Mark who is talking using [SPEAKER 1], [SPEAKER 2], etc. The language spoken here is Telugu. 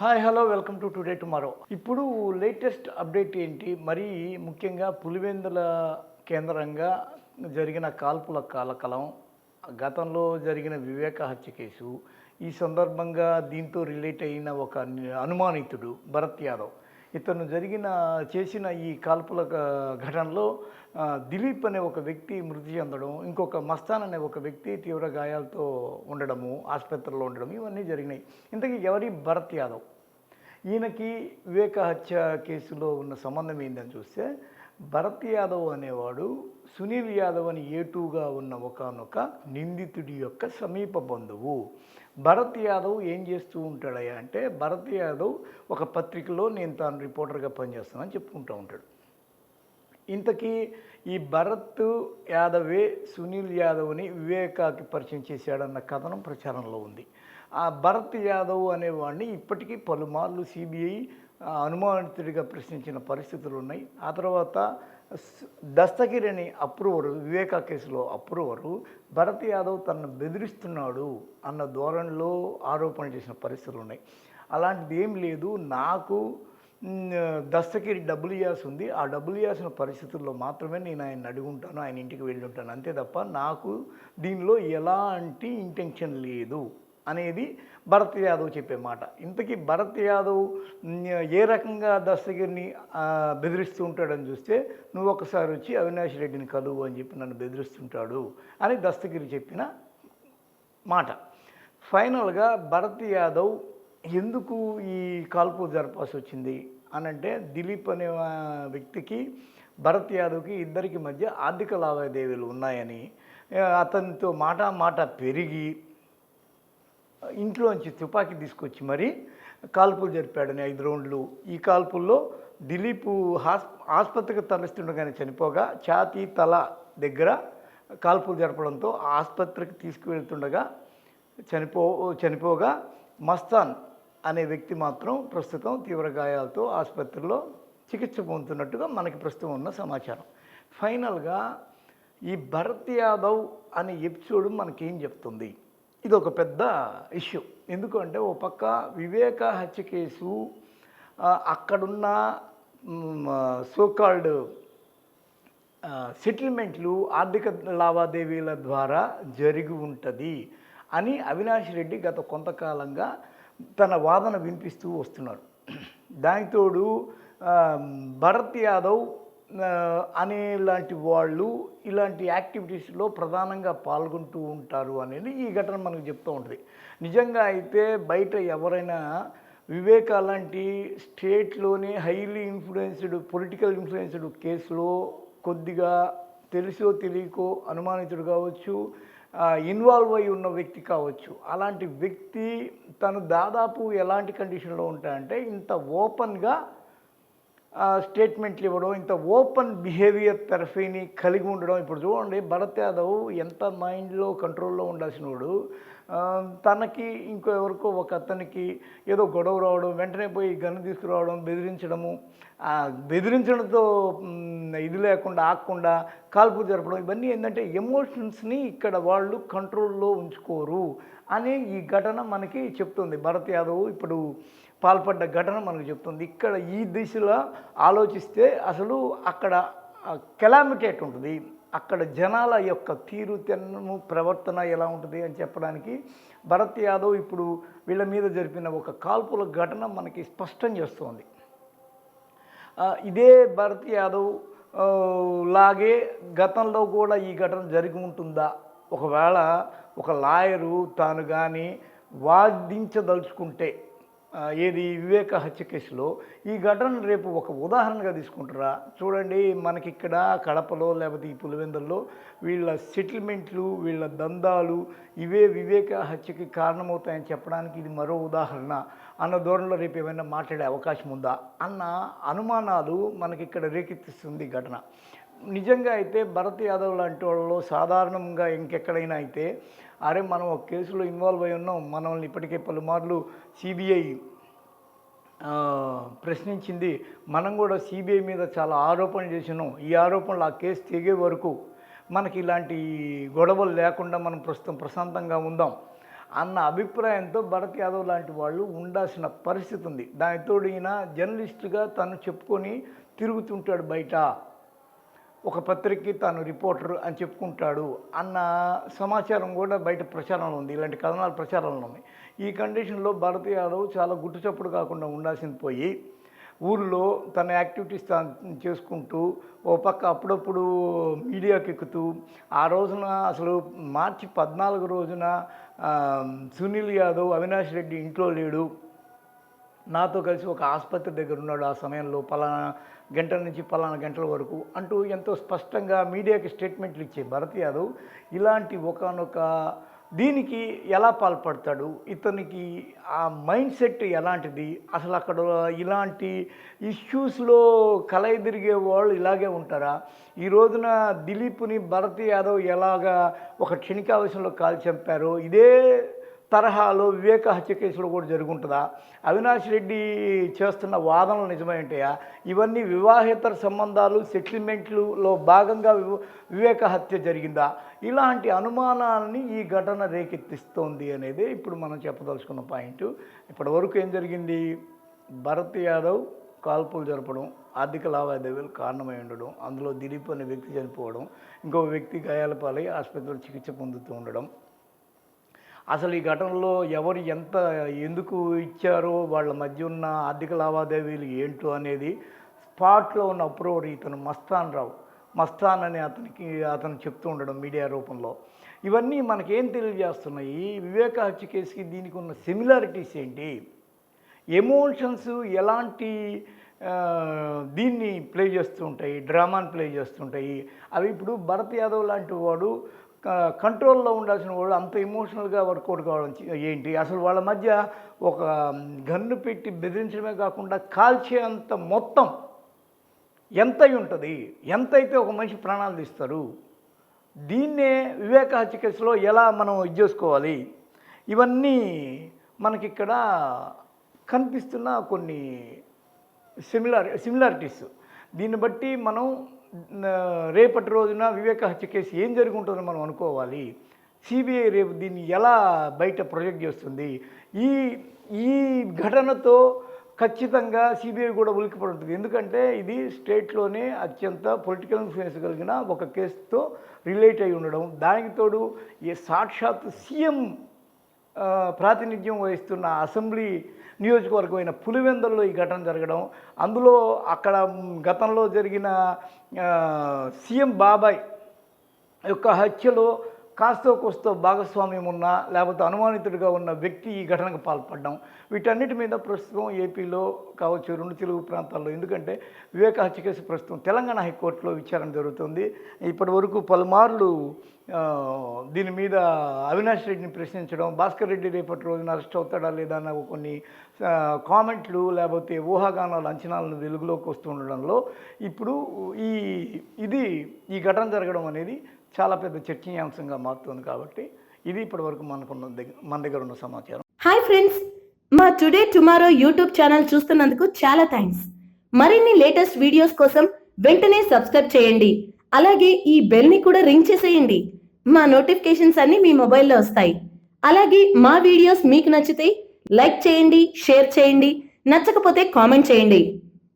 [SPEAKER 1] Hi hello welcome to today tomorrow ఇప్పుడు లేటెస్ట్ అప్డేట్ ఏంటి? మరీ ముఖ్యంగా పులివెందుల కేంద్రంగా జరిగిన కాల్పుల కాలకలం గతంలో జరిగిన వివేక హత్య కేసు ఈ సందర్భంగా దీంతో రిలేట్ అయిన ఒక అనుమానితుడు భరత్ యాదవ్. ఇతను జరిగిన చేసిన ఈ కాల్పుల ఘటనలో దిలీప్ అనే ఒక వ్యక్తి మృతి చెందడం ఇంకొక మస్తాన్ అనే ఒక వ్యక్తి తీవ్ర గాయాలతో ఉండడము ఆసుపత్రిలో ఉండడం ఇవన్నీ జరిగినాయి. ఇంతకీ ఎవరి భరత్ యాదవ్? ఈయనకి వివేక హత్య కేసులో ఉన్న సంబంధం ఏందని చూస్తే భరత్ యాదవ్ అనేవాడు సునీల్ యాదవ్ అని ఏటూగా ఉన్న ఒకనొక నిందితుడి యొక్క సమీప బంధువు. భరత్ యాదవ్ ఏం చేస్తూ ఉంటాడయ్యా అంటే భరత్ యాదవ్ ఒక పత్రికలో నేను తాను రిపోర్టర్గా పనిచేస్తానని చెప్పుకుంటూ ఉంటాడు. ఇంతకీ ఈ భరత్ యాదవే సునీల్ యాదవ్ని వివేకాకి పరిచయం చేశాడన్న కథనం ప్రచారంలో ఉంది. ఆ భరత్ యాదవ్ అనేవాడిని ఇప్పటికీ పలుమార్లు సిబిఐ అనుమానితుడిగా ప్రశ్నించిన పరిస్థితులు ఉన్నాయి. ఆ తర్వాత దస్తగిరిని దస్తగిరి అని అప్రూవరు వివేకా కేసులో అప్రూవరు భరత్ యాదవ్ తనను బెదిరిస్తున్నాడు అన్న ధోరణిలో ఆరోపణ చేసిన పరిస్థితులు ఉన్నాయి. అలాంటిది ఏం లేదు. నాకు దస్తగిరి డబ్బులు ఇవ్వాల్సి ఉంది. ఆ డబ్బులు ఇవ్వాల్సిన పరిస్థితుల్లో మాత్రమే నేను ఆయన అడుగుంటాను ఆయన ఇంటికి వెళ్ళి ఉంటాను. అంతే తప్ప నాకు దీనిలో ఎలాంటి ఇంటెన్షన్ లేదు. అనేది భరత్ యాదవ్ చెప్పే మాట. ఇంతకీ భరత్ యాదవ్ ఏ రకంగా దస్తగిరిని బెదిరిస్తూ ఉంటాడని చూస్తే నువ్వు ఒకసారి వచ్చి అవినాష్ రెడ్డిని కలువు అని చెప్పి నన్ను బెదిరిస్తుంటాడు అని దస్తగిరి చెప్పిన మాట. ఫైనల్గా భరత్ యాదవ్ ఎందుకు ఈ కాల్పు జరపాల్సి వచ్చింది అని అంటే దిలీప్ అనే వ్యక్తికి భరత్ యాదవ్కి ఇద్దరికి మధ్య ఆర్థిక లావాదేవీలు ఉన్నాయని అతనితో మాట మాట పెరిగి ఇంట్లోంచి తుపాకీ తీసుకొచ్చి మరి కాల్పులు జరిపాడని ఐదు రౌండ్లు. ఈ కాల్పుల్లో దిలీప్ హాస్ ఆసుపత్రికి తరలిస్తుండగానే చనిపోగా ఛాతీ తల దగ్గర కాల్పులు జరపడంతో ఆసుపత్రికి తీసుకువెళ్తుండగా చనిపో చనిపోగా మస్తాన్ అనే వ్యక్తి మాత్రం ప్రస్తుతం తీవ్ర గాయాలతో ఆసుపత్రిలో చికిత్స పొందుతున్నట్టుగా మనకి ప్రస్తుతం ఉన్న సమాచారం. ఫైనల్గా ఈ భరత్ యాదవ్ అనే ఎపిసోడ్ మనకేం చెప్తుంది? ఇది ఒక పెద్ద ఇష్యూ. ఎందుకంటే ఓ పక్క వివేక హత్య కేసు అక్కడున్న సోకాల్డ్ సెటిల్మెంట్లు ఆర్థిక లావాదేవీల ద్వారా జరిగి ఉంటుంది అని అవినాష్ రెడ్డి గత కొంతకాలంగా తన వాదన వినిపిస్తూ వస్తున్నారు. దానికి తోడు భరత్ యాదవ్ అనే లాంటి వాళ్ళు ఇలాంటి యాక్టివిటీస్లో ప్రధానంగా పాల్గొంటూ ఉంటారు అనేది ఈ ఘటన మనకు చెప్తూ ఉంటుంది. నిజంగా అయితే బయట ఎవరైనా వివేక్ లాంటి స్టేట్లోని హైలీ ఇన్ఫ్లుయెన్స్డ్ పొలిటికల్ ఇన్ఫ్లుయెన్స్డ్ కేసులో కొద్దిగా తెలిసో తెలియకో అనుమానితుడు కావచ్చు ఇన్వాల్వ్ అయి ఉన్న వ్యక్తి కావచ్చు. అలాంటి వ్యక్తి తను దాదాపు ఎలాంటి కండిషన్లో ఉంటాయంటే ఇంత ఓపెన్గా స్టేట్మెంట్లు ఇవ్వడం ఇంత ఓపెన్ బిహేవియర్ థెరపీని కలిగి ఉండడం. ఇప్పుడు చూడండి భరత్ యాదవ్ ఎంత మైండ్లో కంట్రోల్లో ఉండాల్సిన వాడు తనకి ఇంకో ఎవరికో ఒక అతనికి ఏదో గొడవ రావడం వెంటనే పోయి గన్ను తీసుకురావడం బెదిరించడము. బెదిరించడంతో ఇది లేకుండా ఆగకుండా కాల్పులు జరపడం ఇవన్నీ ఏంటంటే ఎమోషన్స్ని ఇక్కడ వాళ్ళు కంట్రోల్లో ఉంచుకోరు అని ఈ ఘటన మనకి చెప్తుంది. భరత్ యాదవ్ ఇప్పుడు పాల్పడ్డ ఘటన మనకు చెప్తుంది. ఇక్కడ ఈ దిశలో ఆలోచిస్తే అసలు అక్కడ కెలామిటేట్ ఉంటుంది. అక్కడ జనాల యొక్క తీరు తెన్నము ప్రవర్తన ఎలా ఉంటుంది అని చెప్పడానికి భరత్ యాదవ్ ఇప్పుడు వీళ్ళ మీద జరిపిన ఒక కాల్పుల ఘటన మనకి స్పష్టం చేస్తోంది. ఇదే భరత్ యాదవ్ లాగే గతంలో కూడా ఈ ఘటన జరిగి ఉంటుందా? ఒకవేళ ఒక లాయరు తాను కానీ వాదించదలుచుకుంటే ఏది వివేక హత్య కేసులో ఈ ఘటన రేపు ఒక ఉదాహరణగా తీసుకుంటారా? చూడండి మనకి ఇక్కడ కడపలో లేకపోతే ఈ పులివెందుల్లో వీళ్ళ సెటిల్మెంట్లు వీళ్ళ దందాలు ఇవే వివేక హత్యకి కారణమవుతాయని చెప్పడానికి ఇది మరో ఉదాహరణ అన్న ధోరణిలో రేపు ఏమైనా మాట్లాడే అవకాశం ఉందా? అన్న అనుమానాలు మనకి ఇక్కడ రేకెత్తిస్తుంది ఈ ఘటన. నిజంగా అయితే భరత్ యాదవ్ లాంటి వాళ్ళు సాధారణంగా ఇంకెక్కడైనా అయితే అరే మనం ఒక కేసులో ఇన్వాల్వ్ అయి ఉన్నాం మనల్ని ఇప్పటికే పలుమార్లు సిబిఐ ప్రశ్నించింది మనం కూడా సిబిఐ మీద చాలా ఆరోపణలు చేసినాం. ఈ ఆరోపణలు ఆ కేసు తెగే వరకు మనకి ఇలాంటి గొడవలు లేకుండా మనం ప్రస్తుతం ప్రశాంతంగా ఉందాం అన్న అభిప్రాయంతో భరత్ యాదవ్ లాంటి వాళ్ళు ఉండాల్సిన పరిస్థితి ఉంది. దానితోడు ఈయన జర్నలిస్టుగా తను చెప్పుకొని తిరుగుతుంటాడు బయట. ఒక పత్రికకి తాను రిపోర్టర్ అని చెప్పుకుంటాడు అన్న సమాచారం కూడా బయట ప్రచారంలో ఉంది. ఇలాంటి కథనాలు ప్రచారంలో ఉన్నాయి. ఈ కండిషన్లో భారత్ యాదవ్ చాలా గుట్టుచప్పుడు కాకుండా ఉండాల్సింది పోయి ఊళ్ళో తన యాక్టివిటీస్ తాను చేసుకుంటూ ఓ పక్క అప్పుడప్పుడు మీడియాకి ఎక్కుతూ ఆ రోజున అసలు మార్చి పద్నాలుగు రోజున సునీల్ యాదవ్ అవినాష్ రెడ్డి ఇంట్లో లేడు. నాతో కలిసి ఒక ఆసుపత్రి దగ్గర ఉన్నాడు ఆ సమయంలో పలానా గంటల నుంచి పలానా గంటల వరకు అంటూ ఎంతో స్పష్టంగా మీడియాకి స్టేట్మెంట్లు ఇచ్చే భరత్ యాదవ్ ఇలాంటి ఒకనొక దీనికి ఎలా పాల్పడతాడు ఇతనికి ఆ మైండ్ సెట్ ఎలాంటిది అసలు అక్కడ ఇలాంటి ఇష్యూస్లో కలయిదిరిగే వాళ్ళు ఇలాగే ఉంటారా? ఈ రోజున దిలీప్ని భరత్ యాదవ్ ఎలాగా ఒక క్షణికావేశంలో కాల్చంపారో ఇదే తరహాలో వివేక హత్య కేసులో కూడా జరుగుంటుందా? అవినాష్ రెడ్డి చేస్తున్న వాదనలు నిజమేంటాయా ఇవన్నీ వివాహేతర సంబంధాలు సెటిల్మెంట్లలో భాగంగా వివేక హత్య జరిగిందా? ఇలాంటి అనుమానాలని ఈ ఘటన రేకెత్తిస్తోంది అనేది ఇప్పుడు మనం చెప్పదలుచుకున్న పాయింట్. ఇప్పటివరకు ఏం జరిగింది? భరత్ యాదవ్ కాల్పులు జరపడం ఆర్థిక లావాదేవీలు కారణమై ఉండడం అందులో దిలీప్ అనే వ్యక్తి చనిపోవడం ఇంకో వ్యక్తి గాయాలపాలై ఆసుపత్రిలో చికిత్స పొందుతూ ఉండడం అసలు ఈ ఘటనలో ఎవరు ఎంత ఎందుకు ఇచ్చారో వాళ్ళ మధ్య ఉన్న ఆర్థిక లావాదేవీలు ఏంటో అనేది స్పాట్లో ఉన్న అప్రూవర్ ఇతను మస్తాన్ రావు. మస్తాన్ అని అతనికి అతను చెప్తూ ఉండడం మీడియా రూపంలో. ఇవన్నీ మనకేం తెలియజేస్తున్నాయి? వివేక హత్య కేసుకి దీనికి ఉన్న సిమిలారిటీస్ ఏంటి? ఎమోషన్స్ ఎలాంటి దీన్ని ప్లే చేస్తుంటాయి డ్రామాని ప్లే చేస్తుంటాయి అవి ఇప్పుడు భరత్ యాదవ్ లాంటి వాడు కంట్రోల్లో ఉండాల్సిన వాళ్ళు అంత ఎమోషనల్గా వర్కౌట్ కావడం ఏంటి? అసలు వాళ్ళ మధ్య ఒక గన్ను పెట్టి బెదిరించడమే కాకుండా కాల్చేంత మొత్తం ఎంత ఉంటుంది? ఎంత అయితే ఒక మనిషి ప్రాణాలు తీస్తారు? దీన్నే వివేక హత్య కేసులో ఎలా మనం ఇది చేసుకోవాలి? ఇవన్నీ మనకిక్కడ కనిపిస్తున్న కొన్ని సిమిలార్ సిమిలారిటీస్ దీన్ని బట్టి మనం రేపటి రోజున వివేక హత్య కేసు ఏం జరిగి మనం అనుకోవాలి. సిబిఐ రేపు దీన్ని ఎలా బయట ప్రొజెక్ట్ చేస్తుంది? ఈ ఈ ఘటనతో ఖచ్చితంగా సిబిఐ కూడా ఉలికిపడి ఉంటుంది ఎందుకంటే ఇది స్టేట్లోనే అత్యంత పొలిటికల్ ఇన్ఫ్లుయెన్స్ కలిగిన ఒక కేసుతో రిలేట్ అయి ఉండడం. దానికి తోడు ఈ సాక్షాత్ సీఎం ప్రాతినిధ్యం వహిస్తున్న అసెంబ్లీ నియోజకవర్గమైన పులివెందుల్లో ఈ ఘటన జరగడం అందులో అక్కడ గతంలో జరిగిన సీఎం బాబాయ్ యొక్క హత్యలో కాస్తో కోస్తో భాగస్వామ్యం ఉన్న లేకపోతే అనుమానితుడిగా ఉన్న వ్యక్తి ఈ ఘటనకు పాల్పడడం. వీటన్నిటి మీద ప్రస్తుతం ఏపీలో కావచ్చు రెండు తెలుగు ప్రాంతాల్లో. ఎందుకంటే వివేక హత్య కేసు ప్రస్తుతం తెలంగాణ హైకోర్టులో విచారణ జరుగుతుంది. ఇప్పటి వరకు పలుమార్లు దీని మీద అవినాష్ రెడ్డిని ప్రశ్నించడం భాస్కర్ రెడ్డి రేపటి రోజున అరెస్ట్ అవుతాడా లేదా అన్న కొన్ని కామెంట్లు లేకపోతే ఊహాగానాలు అంచనాలను వెలుగులోకి వస్తుండడంలో ఇప్పుడు ఈ ఇది ఈ ఘటన జరగడం అనేది చాలా పెద్ద చర్చనీయాంశంగా మారుతుంది కాబట్టి ఇది ఇప్పటివరకు మనకున్న దగ్గర మన దగ్గర ఉన్న సమాచారం.
[SPEAKER 2] హాయ్ ఫ్రెండ్స్ మా టుడే టుమారో యూట్యూబ్ ఛానల్ చూస్తున్నందుకు చాలా థ్యాంక్స్ మరిన్ని లేటెస్ట్ వీడియోస్ కోసం వెంటనే సబ్స్క్రైబ్ చేయండి. అలాగే ఈ బెల్ని కూడా రింగ్ చేసేయండి. మా నోటిఫికేషన్స్ అన్ని మీ మొబైల్లో వస్తాయి. అలాగే మా వీడియోస్ మీకు నచ్చితే లైక్ చేయండి షేర్ చేయండి నచ్చకపోతే కామెంట్ చేయండి.